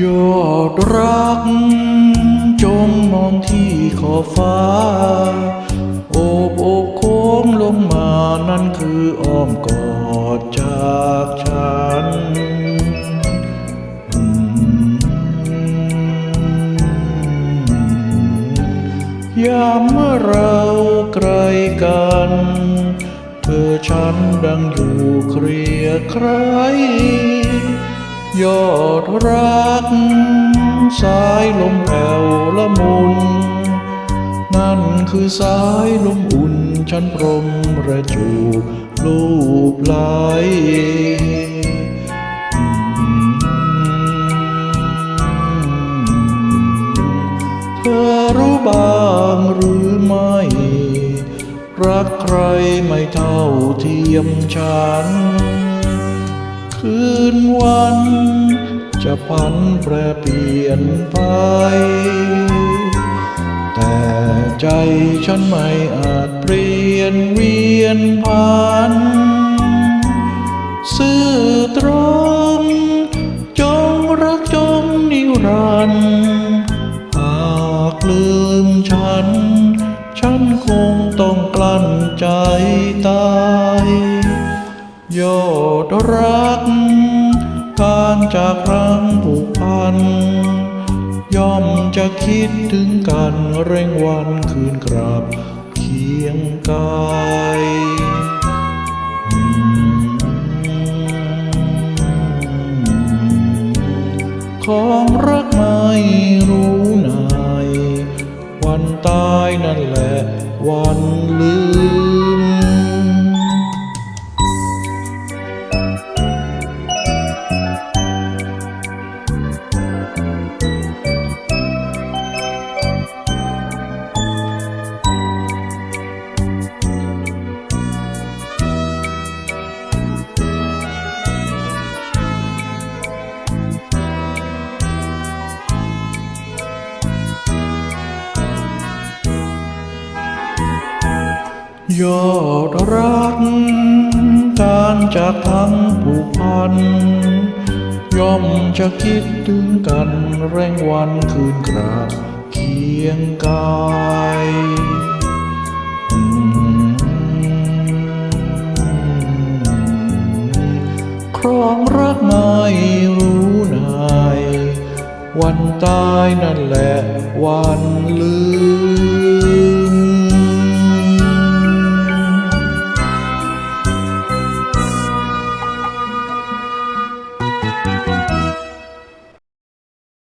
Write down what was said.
ยอดรัก จงมองที่ขอบฟ้า โอบโอบโค้งลงมานั่นคืออ้อมกอดจากฉันยามเมื่อเราไกลกัน เธอฉันดังอยู่เครียดใคร ยอดรัก สายลมแผ่วละมุน นั่นคือสายลมอุ่นฉันพรมระจูบลูบไหลเธอรู้บ้างหรือไม่ รักใครไม่เท่าเทียมฉัน คืนวัน จะพันแปรเปลี่ยนไป แต่ใจฉันไม่อาจเปลี่ยนเวียนผ่านซื่อตรงจงรักจงนิรันดร์หากลืมฉัน ฉันคงต้องกลั้นใจตาย ยอดรัก การจากครั้งผูกพัน ย่อมจะคิดถึงกันเร่งวันคืนกราบเคียงกายของรักไม่รู้นาย วันตายนั่นแหละวันลื ยอดรัก การจากทั้งผูกพัน ย่อมจะคิดถึงกันแรงวันคืนกราบเคียงกายครองรักไม่รู้นาย วันตายนั่นแหละวันลืม